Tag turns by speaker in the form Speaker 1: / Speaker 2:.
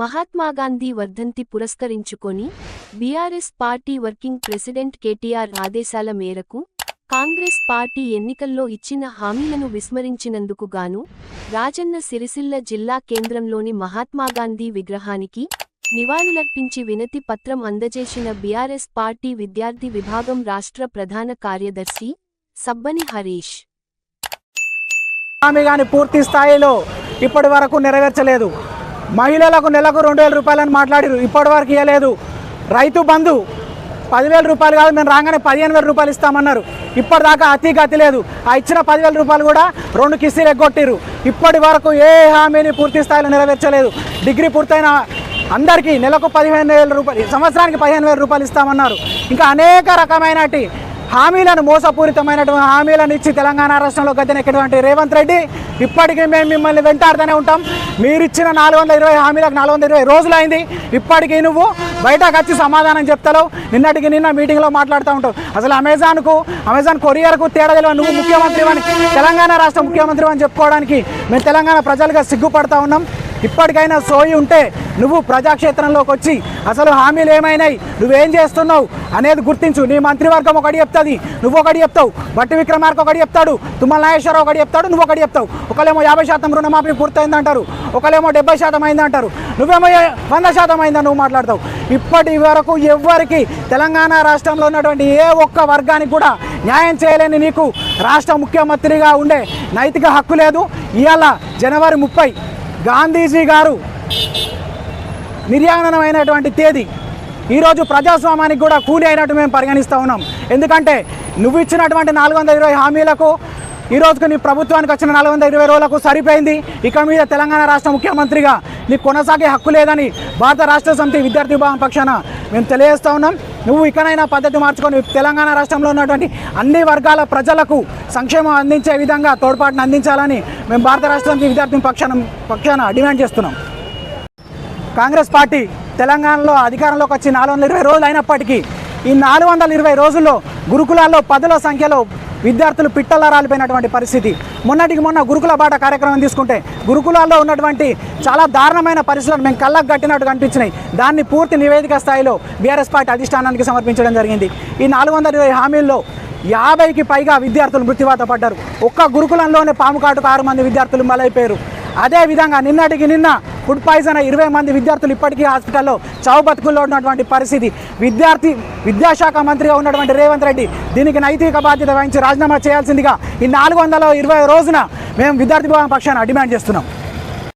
Speaker 1: మహాత్మాగాంధీ వర్ధంతి పురస్కరించుకొని BRS party working president KTR ఆదేశాల మేరకు కాంగ్రెస్ పార్టీ ఎన్నికల్లో ఇచ్చిన హామీలను విస్మరించినందుకు గాను రాజన్న సిరిసిల్ల జిల్లా కేంద్రంలోని మహాత్మాగాంధీ విగ్రహానికి నివాళులర్పించి వినతి పత్రం అందజేసిన బీఆర్ఎస్ పార్టీ విద్యార్థి విభాగం రాష్ట్ర ప్రధాన కార్యదర్శి సబ్బని హరీష్.
Speaker 2: హామీ పూర్తి స్థాయిలో ఇప్పటి వరకు నెరవేర్చలేదు. మహిళలకు నెలకు రెండు వేల రూపాయలని మాట్లాడారు. ఇప్పటి వరకు ఇవ్వలేదు రైతు బంధు పదివేల రూపాయలు కాదు మేము రాగానే పదిహేను వేల రూపాయలు ఇస్తామన్నారు. ఇప్పటిదాకా అతి గతి లేదు. ఆ ఇచ్చిన పదివేల రూపాయలు కూడా రెండు కిస్తీలు ఎగ్గొట్టిరు. ఇప్పటి వరకు ఏ హామీని పూర్తి స్థాయిలో నెరవేర్చలేదు. డిగ్రీ పూర్తయిన అందరికీ నెలకు పదిహేను వేల రూపాయలు సంవత్సరానికి పదిహేను వేల రూపాయలు ఇస్తామన్నారు. ఇంకా అనేక రకమైనటి హామీలను మోసపూరితమైనటువంటి హామీలను ఇచ్చి తెలంగాణ రాష్ట్రంలో గద్దెనెక్కినటువంటి రేవంత్ రెడ్డి ఇప్పటికీ మేము మిమ్మల్ని వెంటాడుతూనే ఉంటాం. మీరిచ్చిన నాలుగు వందల ఇరవై హామీలకు నాలుగు వందల ఇరవై రోజులైంది. ఇప్పటికీ నువ్వు బయటకు వచ్చి సమాధానం చెప్తావు నిన్నటికి నిన్న మీటింగ్లో మాట్లాడుతూ ఉంటావు. అసలు అమెజాన్కు అమెజాన్ కొరియర్కు తేడా తెలియదు. నువ్వు ముఖ్యమంత్రి అని తెలంగాణ రాష్ట్ర ముఖ్యమంత్రి అని చెప్పుకోవడానికి మేము తెలంగాణ ప్రజలుగా సిగ్గుపడతా ఉన్నాం. ఇప్పటికైనా సోయి ఉంటే నువ్వు ప్రజాక్షేత్రంలోకి వచ్చి అసలు హామీలు ఏమైనాయి? నువ్వేం చేస్తున్నావు? అనేది గుర్తించు. నీ మంత్రివర్గం ఒకటి చెప్తుంది. నువ్వు ఒకటి చెప్తావు. బట్టి విక్రమార్క ఒకటి చెప్తాడు. తుమ్మల నాగేశ్వరరావు ఒకటి చెప్తాడు. నువ్వు ఒకటి చెప్తావు. ఒకలేమో యాభై శాతం రుణమాఫీ పూర్తయిందంటారు. ఒకలేమో డెబ్బై శాతం అయిందంటారు. నువ్వేమో వంద శాతం అయిందని నువ్వు మాట్లాడతావు. ఇప్పటి వరకు ఎవ్వరికి తెలంగాణ రాష్ట్రంలో ఉన్నటువంటి ఏ ఒక్క వర్గానికి కూడా న్యాయం చేయలేని నీకు రాష్ట్ర ముఖ్యమంత్రిగా ఉండే నైతిక హక్కు లేదు. ఇవాళ జనవరి ముప్పై గాంధీజీ గారు నిర్యాణమైనటువంటి తేదీ. ఈరోజు ప్రజాస్వామ్యానికి కూడా కూలి అయినట్టు మేము పరిగణిస్తూ ఉన్నాం. ఎందుకంటే నువ్వు ఇచ్చినటువంటి నాలుగు వందల ఇరవై హామీలకు ఈ రోజుకు నీ ప్రభుత్వానికి వచ్చిన నాలుగు వందల ఇరవై రోజులకు సరిపోయింది. ఇక మీద తెలంగాణ రాష్ట్ర ముఖ్యమంత్రిగా నీకు కొనసాగే హక్కు లేదని భారత రాష్ట్ర సమితి విద్యార్థి విభాగం పక్షాన మేము తెలియజేస్తూ ఉన్నాం. నువ్వు ఇకనైనా పద్ధతి మార్చుకొని తెలంగాణ రాష్ట్రంలో ఉన్నటువంటి అన్ని వర్గాల ప్రజలకు సంక్షేమం అందించే విధంగా తోడ్పాటును అందించాలని మేము భారత రాష్ట్రానికి సమితి విద్యార్థి పక్షాన పక్షాన డిమాండ్ చేస్తున్నాం. కాంగ్రెస్ పార్టీ తెలంగాణలో అధికారంలోకి వచ్చి నాలుగు వందల ఇరవై రోజులు అయినప్పటికీ ఈ నాలుగు వందల ఇరవై రోజుల్లో గురుకులాల్లో పదుల సంఖ్యలో విద్యార్థులు పిట్టల రాలిపోయినటువంటి పరిస్థితి. మొన్నటికి మొన్న గురుకుల బాట కార్యక్రమం తీసుకుంటే గురుకులాల్లో ఉన్నటువంటి చాలా దారుణమైన పరిస్థితులను మేము కళ్ళకు కట్టినట్టు కనిపించినాయి. దాన్ని పూర్తి నివేదిక స్థాయిలో బీఆర్ఎస్ పార్టీ అధిష్టానానికి సమర్పించడం జరిగింది. ఈ నాలుగు వందల ఇరవై హామీల్లో యాభైకి పైగా విద్యార్థులు మృత్యువాత పడ్డారు. ఒక్క గురుకులంలోనే పాము కాటుకు ఆరు మంది విద్యార్థులు మలైపోయారు అదే విధంగా నిన్నటికి నిన్న ఫుడ్ పాయిజన్ అయి ఇరవై మంది విద్యార్థులు ఇప్పటికీ హాస్పిటల్లో చావు బతుకుల్లో ఉన్నటువంటి పరిస్థితి. విద్యార్థి విద్యాశాఖ మంత్రిగా ఉన్నటువంటి రేవంత్ రెడ్డి దీనికి నైతిక బాధ్యత వహించి రాజీనామా చేయాల్సిందిగా ఈ నాలుగు వందల ఇరవై రోజున మేము విద్యార్థి భవన్ పక్షాన డిమాండ్ చేస్తున్నాం.